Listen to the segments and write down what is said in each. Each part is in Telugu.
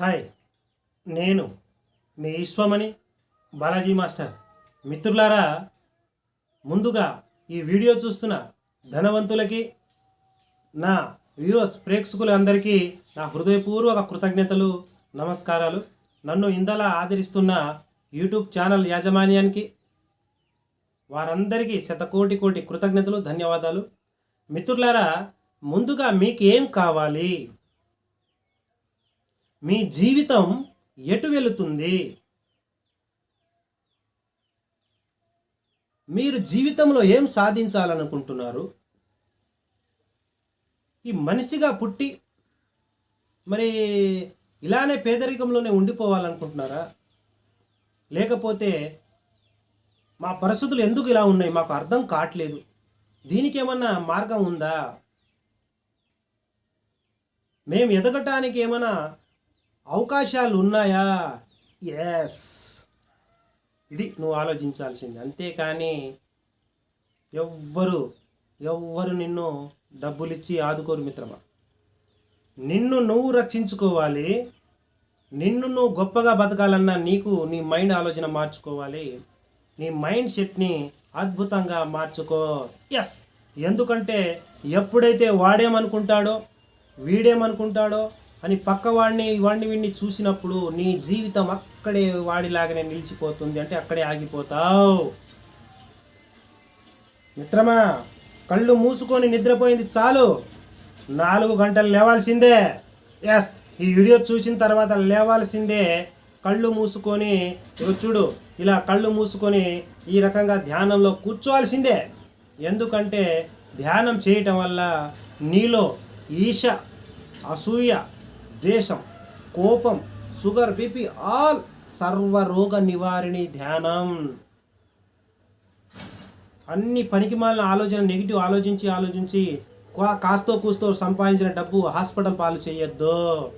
హాయ్ నేను మీ ఈశ్వమణి బాలాజీ మాస్టర్. మిత్రులారా ముందుగా ఈ వీడియో చూస్తున్న ధనవంతులకి నా వ్యూవర్స్ ప్రేక్షకులందరికీ నా హృదయపూర్వక కృతజ్ఞతలు నమస్కారాలు. నన్ను ఇందలా ఆదరిస్తున్న యూట్యూబ్ ఛానల్ యాజమాన్యానికి వారందరికీ శతకోటి కోటి కృతజ్ఞతలు ధన్యవాదాలు. మిత్రులారా ముందుగా మీకు ఏం కావాలి? మీ జీవితం ఎటు వెళుతుంది? మీరు జీవితంలో ఏం సాధించాలనుకుంటున్నారు? ఈ మనిషిగా పుట్టి మరి ఇలానే పేదరికంలోనే ఉండిపోవాలనుకుంటున్నారా? లేకపోతే మా పరిస్థితులు ఎందుకు ఇలా ఉన్నాయి? మాకు అర్థం కావట్లేదు. దీనికి ఏమన్నా మార్గం ఉందా? మేము ఎదగటానికి ఏమైనా అవకాశాలు ఉన్నాయా ఎస్ ఇది నువ్వు ఆలోచించాల్సింది. అంతేకాని ఎవ్వరు ఎవ్వరు నిన్ను డబ్బులిచ్చి ఆదుకోరు మిత్రమా? నిన్ను నువ్వు రక్షించుకోవాలి. నిన్ను నువ్వు గొప్పగా బతకాలన్నా నీకు నీ మైండ్ ఆలోచన మార్చుకోవాలి. నీ మైండ్ సెట్ని అద్భుతంగా మార్చుకో. ఎస్ ఎందుకంటే ఎప్పుడైతే వాడేమనుకుంటాడో వీడేమనుకుంటాడో అని పక్క వాడిని వాడిని వీడిని చూసినప్పుడు నీ జీవితం అక్కడే వాడిలాగానే నిలిచిపోతుంది అంటే అక్కడే ఆగిపోతావు. మిత్రమా కళ్ళు మూసుకొని నిద్రపోయింది చాలు. నాలుగు గంటలు లేవాల్సిందే. ఎస్ ఈ వీడియో చూసిన తర్వాత లేవాల్సిందే. కళ్ళు మూసుకొని చూడు ఇలా కళ్ళు మూసుకొని ఈ రకంగా ధ్యానంలో కూర్చోవాల్సిందే. ఎందుకంటే ధ్యానం చేయటం వల్ల నీలో ఈశ అసూయ ద్వేషం కోపం షుగర్ బీపీ ఆల్ సర్వరోగ నివారిణి ధ్యానం. అన్ని పనికిమాలిన ఆలోచన నెగిటివ్ ఆలోచించి ఆలోచించి కా- కాస్తో కూస్తో సంపాదించిన డబ్బు హాస్పిటల్ పాలు చేయొద్దు.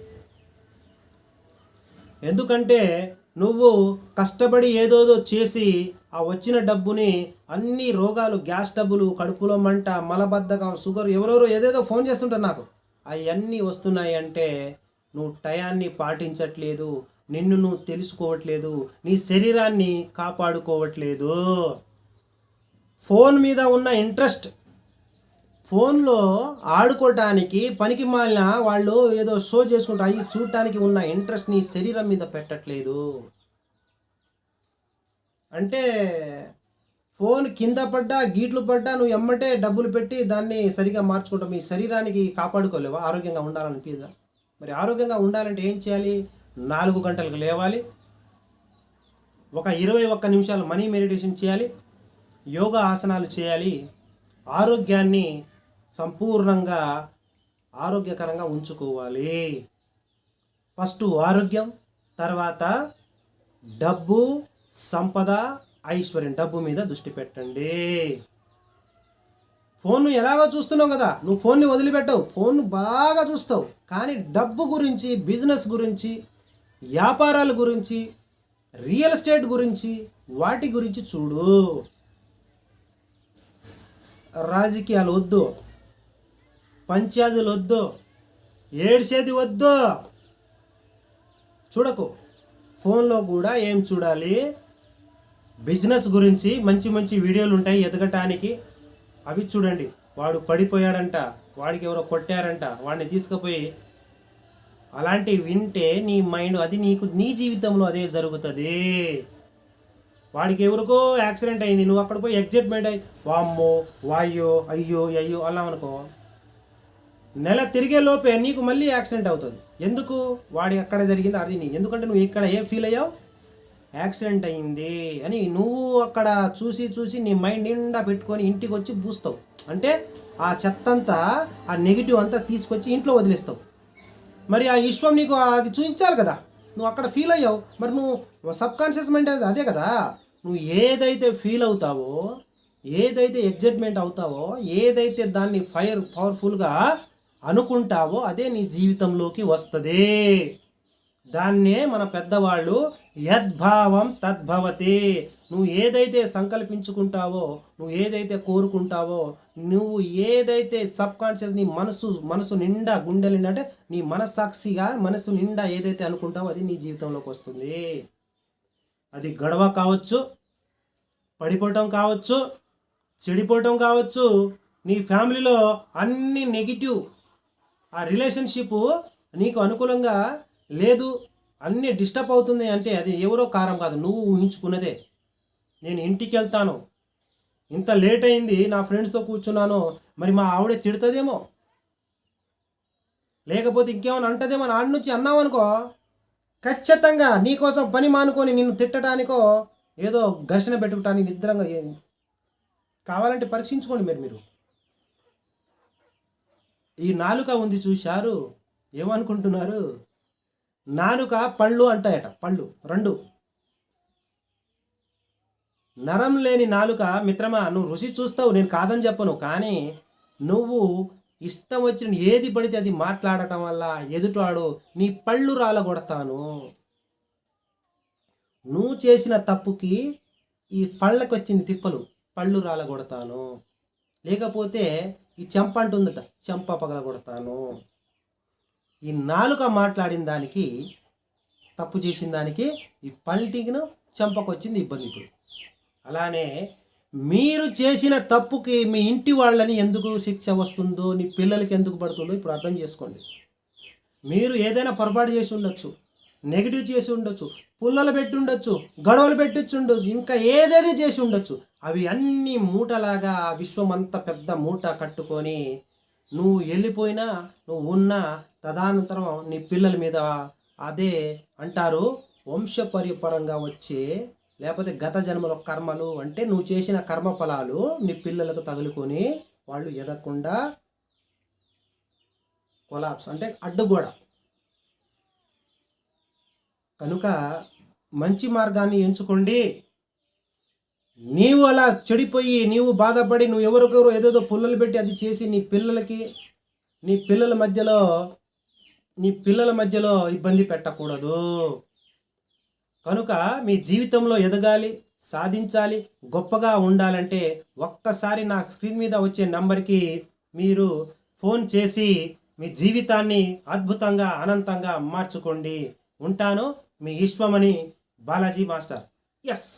ఎందుకంటే నువ్వు కష్టపడి ఏదోదో చేసి ఆ వచ్చిన డబ్బుని అన్ని రోగాలు గ్యాస్ డబ్బులు కడుపులో మంట మలబద్ధకం షుగర్ ఎవరెవరో ఏదేదో ఫోన్ చేస్తుంటారు నాకు. అవన్నీ వస్తున్నాయి అంటే నువ్వు టయాన్ని పాటించట్లేదు నిన్ను నువ్వు తెలుసుకోవట్లేదు నీ శరీరాన్ని కాపాడుకోవట్లేదు. ఫోన్ మీద ఉన్న ఇంట్రెస్ట్. ఫోన్లో ఆడుకోవటానికి పనికి మాలిన వాళ్ళు ఏదో షో చేసుకుంటా అవి చూడటానికి ఉన్న ఇంట్రెస్ట్ నీ శరీరం మీద పెట్టట్లేదు. అంటే ఫోన్ కింద పడ్డా గీట్లు పడ్డా నువ్వు ఎమ్మటే డబ్బులు పెట్టి దాన్ని సరిగా మార్చుకుంటావు. మీ శరీరానికి కాపాడుకోలేవా? ఆరోగ్యంగా ఉండాలనిపిదా మరి ఆరోగ్యంగా ఉండాలంటే ఏం చేయాలి? నాలుగు గంటలకు లేవాలి. ఒక ఇరవై ఒక్క నిమిషాలు మనీ మెడిటేషన్ చేయాలి. యోగా ఆసనాలు చేయాలి. ఆరోగ్యాన్ని సంపూర్ణంగా ఆరోగ్యకరంగా ఉంచుకోవాలి. ఫస్ట్ ఆరోగ్యం తర్వాత డబ్బు సంపద ఐశ్వర్యం. డబ్బు మీద దృష్టి పెట్టండి. ఫోన్ ఎలాగో చూస్తున్నావు కదా నువ్వు ఫోన్ని వదిలిపెట్టవు ఫోన్ బాగా చూస్తావు. కానీ డబ్బు గురించి బిజినెస్ గురించి వ్యాపారాల గురించి రియల్ ఎస్టేట్ గురించి వాటి గురించి చూడు. రాజకీయాలు వద్దు పంచాయతీలు వద్దు ఏడ్చేది వద్దు. చూడకు ఫోన్లో కూడా ఏం చూడాలి? బిజినెస్ గురించి మంచి మంచి వీడియోలు ఉంటాయి ఎదగటానికి. అవి చూడండి. వాడు పడిపోయాడంట వాడికి ఎవరో కొట్టారంట వాడిని తీసుకుపోయి అలాంటివి వింటే నీ మైండ్ అది నీకు నీ జీవితంలో అదే జరుగుతుంది. వాడికి ఎవరికో యాక్సిడెంట్ అయింది నువ్వు అక్కడ పోయి ఎగ్జైట్మెంట్ అయ్యి వామ్మో వాయ్యో అయ్యో అయ్యో అలా అనుకో. నెల తిరిగే లోపే నీకు మళ్ళీ యాక్సిడెంట్ అవుతుంది. ఎందుకు? వాడి అక్కడ జరిగింది అది నీ. ఎందుకంటే నువ్వు ఇక్కడ ఏం ఫీల్ అయ్యావు? యాక్సిడెంట్ అయింది అని నువ్వు అక్కడ చూసి చూసి నీ మైండ్ నిండా పెట్టుకొని ఇంటికి వచ్చి పూస్తావు అంటే ఆ చెత్త అంతా ఆ నెగిటివ్ అంతా తీసుకొచ్చి ఇంట్లో వదిలేస్తావు. మరి ఆ విశ్వం నీకు అది చూపించాలి కదా. నువ్వు అక్కడ ఫీల్ అయ్యావు. మరి నువ్వు సబ్ కాన్షియస్ మైండ్ అది అదే కదా. నువ్వు ఏదైతే ఫీల్ అవుతావో ఏదైతే ఎగ్జైట్మెంట్ అవుతావో ఏదైతే దాన్ని ఫైర్ పవర్ఫుల్గా అనుకుంటావో అదే నీ జీవితంలోకి వస్తుంది. దాన్నే మన పెద్దవాళ్ళు యద్భావం తద్భవతి. నువ్వు ఏదైతే సంకల్పించుకుంటావో నువ్వు ఏదైతే కోరుకుంటావో నువ్వు ఏదైతే సబ్ కాన్షియస్ నీ మనసు మనసు నిండా గుండెలు నిండా అంటే నీ మనస్సాక్షిగా మనసు నిండా ఏదైతే అనుకుంటావో అది నీ జీవితంలోకి వస్తుంది. అది గొడవ కావచ్చు పడిపోవటం కావచ్చు చెడిపోవటం కావచ్చు నీ ఫ్యామిలీలో అన్ని నెగిటివ్ ఆ రిలేషన్షిప్ నీకు అనుకూలంగా లేదు అన్నీ డిస్టర్బ్ అవుతుంది అంటే అది ఎవరో కారం కాదు నువ్వు ఊహించుకున్నదే. నేను ఇంటికి వెళ్తాను. ఇంత లేట్ అయింది నా ఫ్రెండ్స్తో కూర్చున్నాను మరి మా ఆవిడే తిడుతుందేమో? లేకపోతే ఇంకేమైనా అంటదేమో ఆడ నుంచి అన్నావు అనుకో ఖచ్చితంగా నీకోసం పని మానుకొని నిన్ను తిట్టడానికో ఏదో ఘర్షణ పెట్టుకోవటానికి నిద్రంగా కావాలంటే పరీక్షించుకోండి మీరు మీరు. ఈ నాలుక ఉంది చూశారు ఏమనుకుంటున్నారు? నాలుక పళ్ళు అంటాయట పళ్ళు రెండు. నరం లేని నాలుక మిత్రమా నువ్వు రుచి చూస్తావు నేను కాదని చెప్పను కానీ నువ్వు ఇష్టం వచ్చిన ఏది పడితే అది మాట్లాడటం వల్ల ఎదుటాడు నీ పళ్ళు రాలగొడతాను. నువ్వు చేసిన తప్పుకి ఈ పళ్ళకి వచ్చింది తిప్పలు పళ్ళు రాలగొడతాను. లేకపోతే ఈ చెంప అంటుందట చెంప పగలగొడతాను. ఈ నాలుక మాట్లాడిన దానికి తప్పు చేసిన దానికి ఈ పల్టింగ్ను చంపకొచ్చింది ఇబ్బంది ఇప్పుడు అలానే మీరు చేసిన తప్పుకి మీ ఇంటి వాళ్ళని ఎందుకు శిక్ష వస్తుందో నీ పిల్లలకి ఎందుకు పడుతుందో ఇప్పుడు అర్థం చేసుకోండి. మీరు ఏదైనా పొరపాటు చేసి ఉండొచ్చు నెగిటివ్ చేసి ఉండొచ్చు పుల్లలు పెట్టి ఉండొచ్చు గొడవలు పెట్టించి ఉండొచ్చు ఇంకా ఏదేది చేసి ఉండొచ్చు అవి అన్ని మూటలాగా ఆ విశ్వం పెద్ద మూట కట్టుకొని నువ్వు వెళ్ళిపోయినా నువ్వు ఉన్నా తదనంతరం నీ పిల్లల మీద అదే అంటారు. వంశపరిపరంగా వచ్చే లేకపోతే గత జన్మల కర్మలు అంటే నువ్వు చేసిన కర్మ ఫలాలు నీ పిల్లలకు తగులుకొని వాళ్ళు ఎదగకుండా కొలాప్స్ అంటే అడ్డుగోడ. కనుక మంచి మార్గాన్ని ఎంచుకోండి. నీవు అలా చెడిపోయి నీవు బాధపడి నువ్వు ఎవరికెవరు ఏదేదో పుల్లలు పెట్టి అది చేసి నీ పిల్లలకి నీ పిల్లల మధ్యలో నీ పిల్లల మధ్యలో ఇబ్బంది పెట్టకూడదు. కనుక మీ జీవితంలో ఎదగాలి సాధించాలి గొప్పగా ఉండాలంటే ఒక్కసారి నా స్క్రీన్ మీద వచ్చే నంబర్కి మీరు ఫోన్ చేసి మీ జీవితాన్ని అద్భుతంగా అనంతంగా మార్చుకోండి. ఉంటాను మీ ఈశ్వమని బాలాజీ మాస్టర్. ఎస్